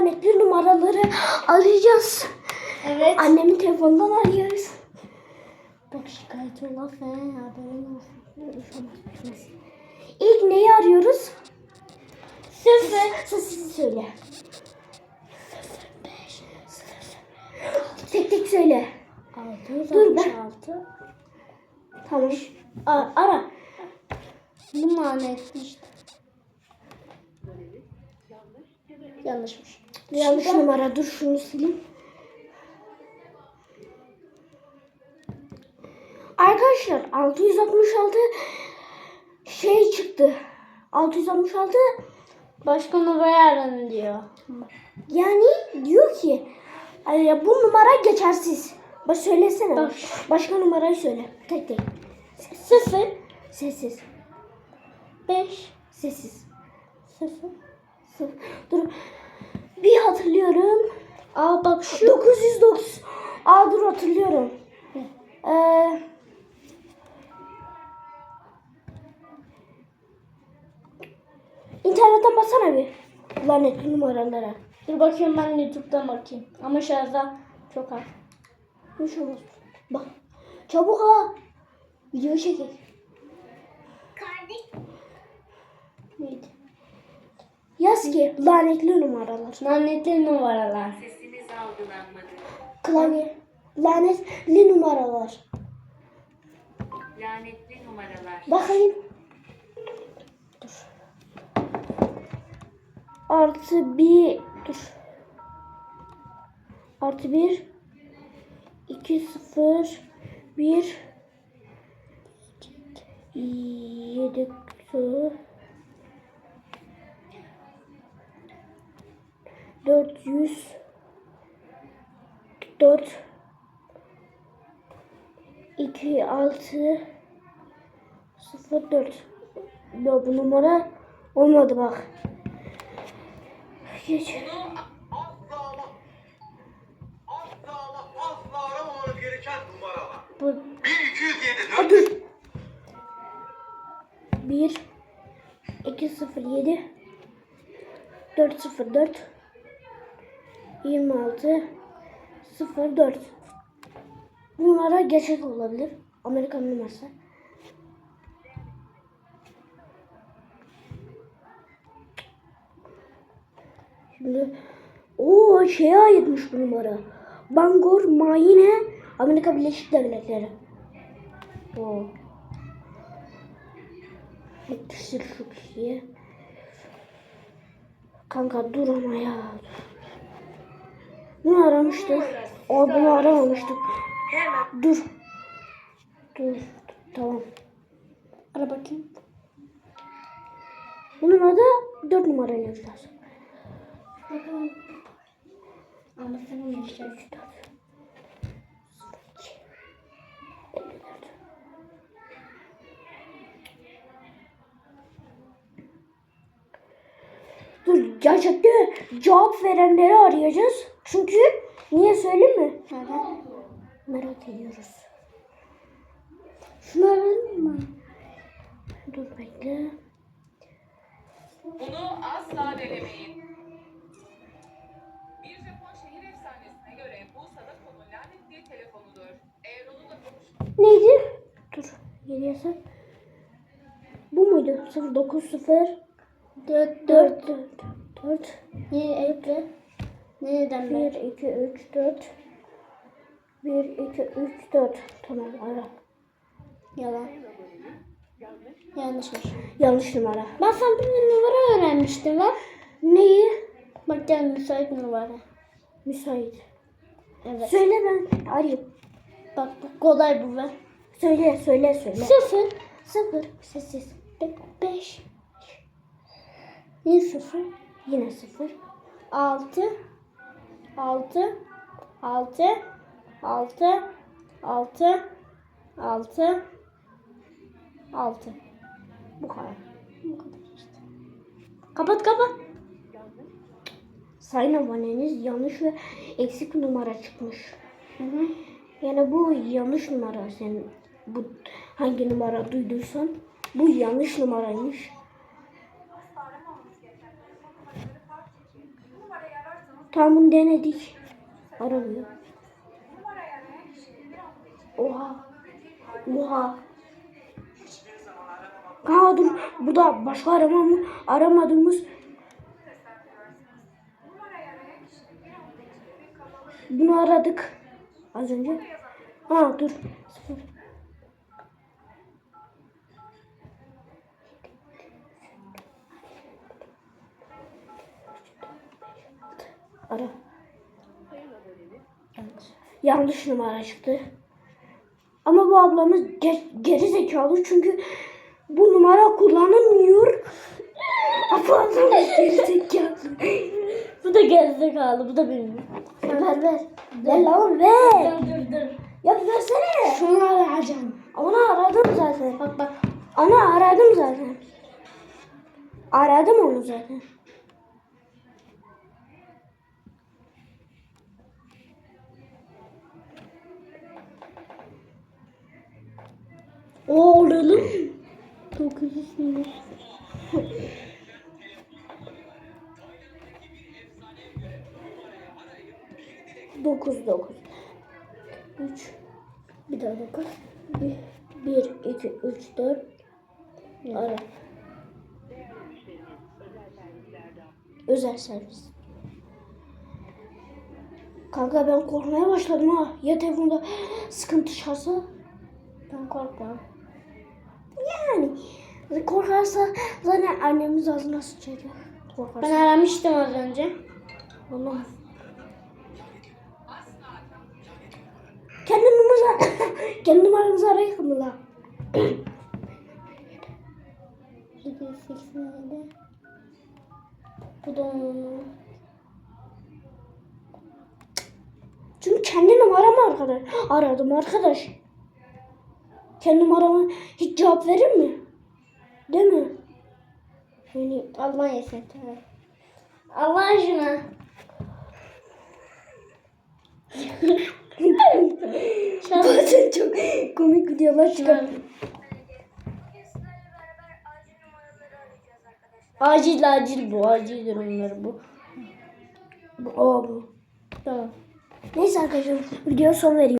lanetli numaraları arayacağız. Evet. Annemin telefonundan arıyoruz. Bak şikayet olaf he haberin olsun. İlk neyi arıyoruz? Sıfır. Sessiz söyle. Tek tek söyle. Altı Dur be. altı. Tamam. A- ara. Bu manetli işte. Yanlışmış. Yanlış numara. Dur şunu sileyim. Arkadaşlar 666 şey çıktı. 666 Başka numarayı aranın diyor. yani diyor ki "Ay, bu numara geçersiz. Bak söylesene. Bak. Başka numarayı söyle. Tek tek. Sıfır. Sessiz. Beş. Sessiz. Sıfır. Sıfır. Dur. Bir hatırlıyorum. Aa bak şu. 909. Aa dur hatırlıyorum. Ee, internetten baksana bir. Lanetli numaralara. Dur bakayım ben YouTube'dan bakayım. Ama şarjda çok az. Hiç olmaz. Bak. Çabuk ha. Video çekin. Neydi? Yaz ki lanetli numaralar. Lanetli numaralar. Sesiniz algılanmadı. Klavye. Lanetli numaralar. Lanetli numaralar. Bakayım. Dur. Artı bir. Dur. Artı bir. iki sıfır. Bir. Yedi. sıfır, yüz. Dört. iki altı. 04 Ya bu numara olmadı bak. Geç. Bu 1207 Aa, dur. 1 207 404 26 04 Bu numara gerçek olabilir. Amerikan numarası. Şimdi o şeye aitmiş bu numara. Bangor Mayine Amerika Birleşik Devletleri. O. Yetiştir şu kişiye. Kanka dur ama ya. Bunu aramıştık. O bunu aramamıştık. Dur. Dur. Tamam. Ara bakayım. Bu numarada 4 numara yazacağız. Bakalım. Anlatsana gerçekten cevap verenleri arayacağız. Çünkü niye söyleyeyim mi? Neden? Merak ediyoruz. Şunu arayalım mı? Dur bekle. Bunu asla denemeyin. Bir Japon şehir efsanesine göre bu Sadako'nun lanetli telefonudur. Eğer onunla konuş... Neydi? Dur. Geriye sen. Bu muydu? 090 Dört, 4 4 4 Ne ekle? Nereden 1 ben? 2 3 4 1 2 3 4 Tamam ara. Yalan. Yanlışmış. Yanlış numara. Ben sana bir numara öğrenmiştim lan. Neyi? Bak gel müsait numara. Müsait. Evet. Söyle ben arayayım. Bak bu kolay bu be. Söyle söyle söyle. Sıfır. Sıfır. Sessiz. Be- beş. Niye sıfır? Yine sıfır. Altı. Altı. Altı. Altı. Altı. Altı. Altı. Bu kadar. Bu kadar işte. Kapat kapat. Sayın aboneniz yanlış ve eksik numara çıkmış. Hı hı. Yani bu yanlış numara. Sen bu hangi numara duyduysan bu yanlış numaraymış. Tamam bunu denedik. Aramıyor. Oha. Oha. Ha dur. Bu da başka aramam aramadığımız. Bunu aradık. Az önce. Ha dur. Sıfır. Ara. Yanlış numara çıktı. Ama bu ablamız ge- geri zekalı çünkü bu numara kullanılmıyor. Ablamız geri zekalı. Bu da gerizekalı. Bu da benim. ver ver. Ver lan ver. Dur dur dur. Ya versene. Şunu arayacağım. Onu aradım zaten. Bak bak. Ana aradım zaten. Aradım onu zaten. Oğlum. 900 sinir. Dokuz dokuz. Üç. Bir daha dokuz. Bir, bir iki, üç, dört. Ara. Özel servis. Kanka ben korkmaya başladım ha. Ya telefonda sıkıntı çıkarsa? Ben korkmam. Yani korkarsa zaten annemiz ağzına sıçacak. Korkarsa. Ben aramıştım az önce. Vallahi. Kendi numaramızı kendi numaramızı arayalım mı la? 787. Bu da Çünkü kendi numaramı arkadaş aradım arkadaş. Kendi numaramı hiç cevap verir mi? Değil mi? Yani Almanya seti. Allah aşkına. bazen çok komik videolar çıkar. Acil acil bu. Acil durumları bu. Bu, o bu. Tamam. Neyse arkadaşlar video son veriyorum.